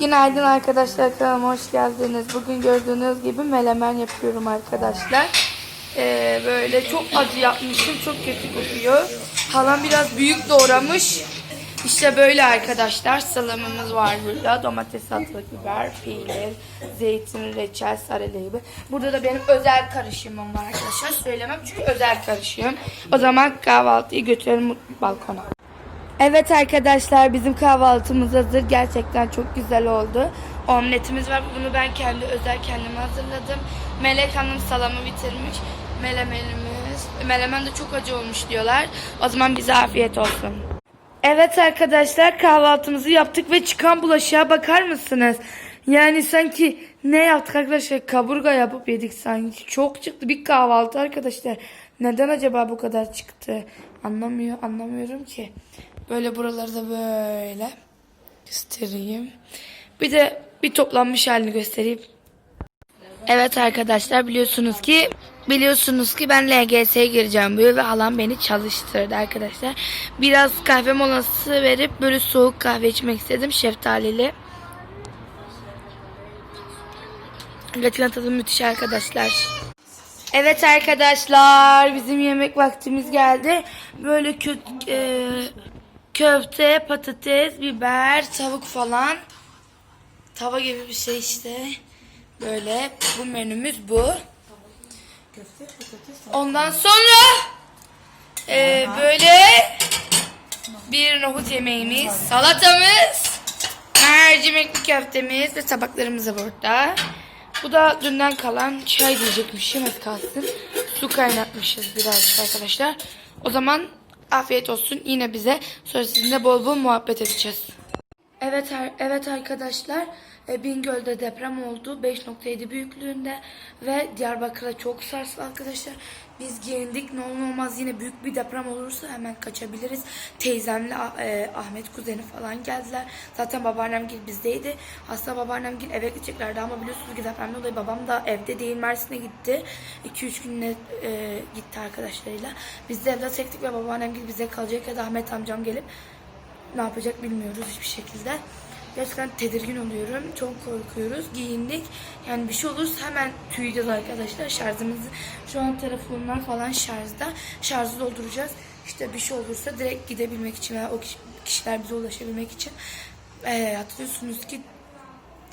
Günaydın arkadaşlar kanalıma hoş geldiniz. Bugün gördüğünüz gibi melemen yapıyorum arkadaşlar. Ee, böyle çok acı yapmışım. Çok kötü kokuyor. Halam biraz büyük doğramış. İşte böyle arkadaşlar salamımız var burada. Domates, salatalık, biber, peynir, zeytin, reçel, sarılayı. Burada da benim özel karışımım var arkadaşlar. Söylemem çünkü özel karışım. O zaman kahvaltıyı götürelim balkona. Evet arkadaşlar bizim kahvaltımız hazır. Gerçekten çok güzel oldu. Omletimiz var. Bunu ben kendi özel kendime hazırladım. Melek Hanım salamı bitirmiş. Melemenimiz. Melemen de çok acı olmuş diyorlar. O zaman bize afiyet olsun. Evet arkadaşlar kahvaltımızı yaptık ve çıkan bulaşığa bakar mısınız? Yani sanki ne yaptık arkadaşlar? Kaburga yapıp yedik sanki. Çok çıktı bir kahvaltı arkadaşlar. Neden acaba bu kadar çıktı? Anlamıyor, anlamıyorum ki. Böyle buraları da böyle göstereyim. Bir de bir toplanmış halini göstereyim. Evet arkadaşlar biliyorsunuz ki biliyorsunuz ki ben LGS'ye gireceğim yıl ve halam beni çalıştırdı arkadaşlar. Biraz kahve molası verip böyle soğuk kahve içmek istedim şeftalili. Gerçekten tadı müthiş arkadaşlar. Evet arkadaşlar bizim yemek vaktimiz geldi. Böyle kö e, köfte, patates, biber, tavuk falan. Tava gibi bir şey işte. Böyle bu menümüz bu. Ondan sonra e, böyle bir nohut yemeğimiz, salatamız, mercimekli köftemiz ve tabaklarımız da burada. Bu da dünden kalan çay diyecekmişim az kalsın. Su kaynatmışız birazcık arkadaşlar. O zaman afiyet olsun yine bize. Sonra sizinle bol bol muhabbet edeceğiz. Evet evet arkadaşlar Bingöl'de deprem oldu 5.7 büyüklüğünde ve Diyarbakır'a çok sarstı arkadaşlar. Biz giyindik ne olur olmaz yine büyük bir deprem olursa hemen kaçabiliriz. Teyzemle e, Ahmet kuzeni falan geldiler. Zaten babaannem gil bizdeydi. Aslında babaannem gil eve gideceklerdi ama biliyorsunuz ki depremden dolayı babam da evde değil Mersin'e gitti. 2-3 günle e, gitti arkadaşlarıyla. Biz de evde çektik ve babaannem gil bize kalacak ya da Ahmet amcam gelip ne yapacak bilmiyoruz hiçbir şekilde. Gerçekten tedirgin oluyorum. Çok korkuyoruz. Giyindik. Yani bir şey olursa hemen tüyeceğiz arkadaşlar. Şarjımızı şu an telefonlar falan şarjda. Şarjı dolduracağız. İşte bir şey olursa direkt gidebilmek için veya o kişi- kişiler bize ulaşabilmek için. Ee, hatırlıyorsunuz ki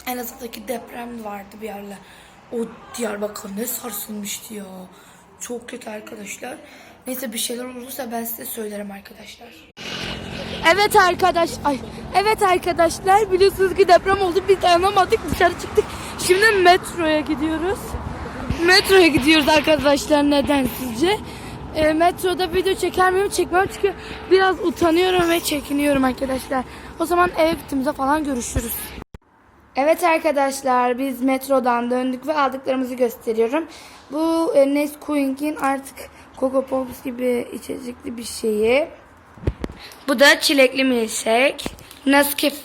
Elazığ'daki deprem vardı bir yerler. O Diyarbakır ne sarsılmıştı ya. Çok kötü arkadaşlar. Neyse bir şeyler olursa ben size söylerim arkadaşlar. Evet arkadaş, ay, evet arkadaşlar biliyorsunuz ki deprem oldu. Biz dayanamadık dışarı çıktık. Şimdi metroya gidiyoruz. Metroya gidiyoruz arkadaşlar neden sizce? E, metroda video çeker miyim? Çekmem çünkü biraz utanıyorum ve çekiniyorum arkadaşlar. O zaman ev gittiğimizde falan görüşürüz. Evet arkadaşlar biz metrodan döndük ve aldıklarımızı gösteriyorum. Bu e, Nesquik'in artık Coco Pops gibi içecekli bir şeyi. Bu da çilekli milkshake. Nescafe,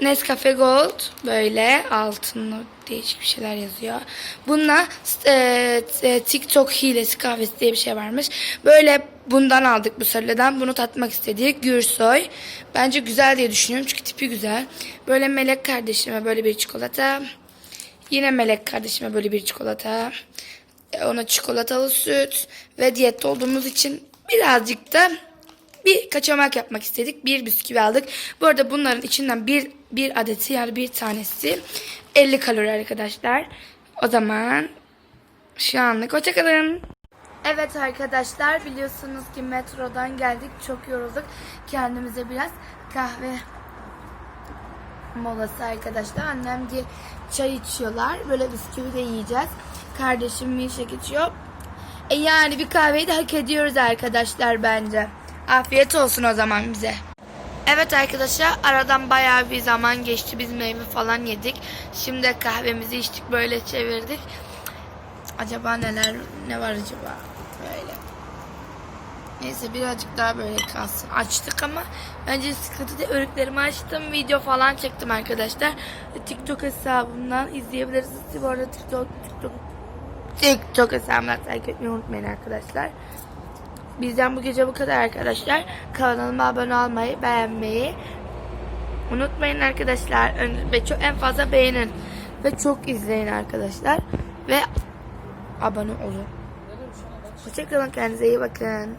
Nescafe Gold böyle altınlı değişik bir şeyler yazıyor. Bununla e, e, TikTok hilesi kahvesi diye bir şey varmış. Böyle bundan aldık bu sarıdan. Bunu tatmak istedik. Gürsoy. Bence güzel diye düşünüyorum çünkü tipi güzel. Böyle Melek kardeşime böyle bir çikolata. Yine Melek kardeşime böyle bir çikolata. E, Ona çikolatalı süt ve diyette olduğumuz için birazcık da bir kaçamak yapmak istedik. Bir bisküvi aldık. Bu arada bunların içinden bir, bir adeti yani bir tanesi 50 kalori arkadaşlar. O zaman şu anlık hoşçakalın. Evet arkadaşlar biliyorsunuz ki metrodan geldik. Çok yorulduk. Kendimize biraz kahve molası arkadaşlar. Annem diye çay içiyorlar. Böyle bisküvi de yiyeceğiz. Kardeşim milkshake içiyor. E yani bir kahveyi de hak ediyoruz arkadaşlar bence. Afiyet olsun o zaman bize. Evet arkadaşlar aradan bayağı bir zaman geçti. Biz meyve falan yedik. Şimdi kahvemizi içtik böyle çevirdik. Acaba neler ne var acaba? Böyle. Neyse birazcık daha böyle kalsın. Açtık ama bence sıkıntı değil. Örüklerimi açtım. Video falan çektim arkadaşlar. TikTok hesabımdan izleyebilirsiniz. Bu arada TikTok, TikTok, TikTok hesabımdan takip etmeyi unutmayın arkadaşlar. Bizden bu gece bu kadar arkadaşlar. Kanalıma abone olmayı, beğenmeyi Unutmayın arkadaşlar. Ve çok en fazla beğenin. Ve çok izleyin arkadaşlar. Ve abone olun. Hoşçakalın kendinize iyi bakın.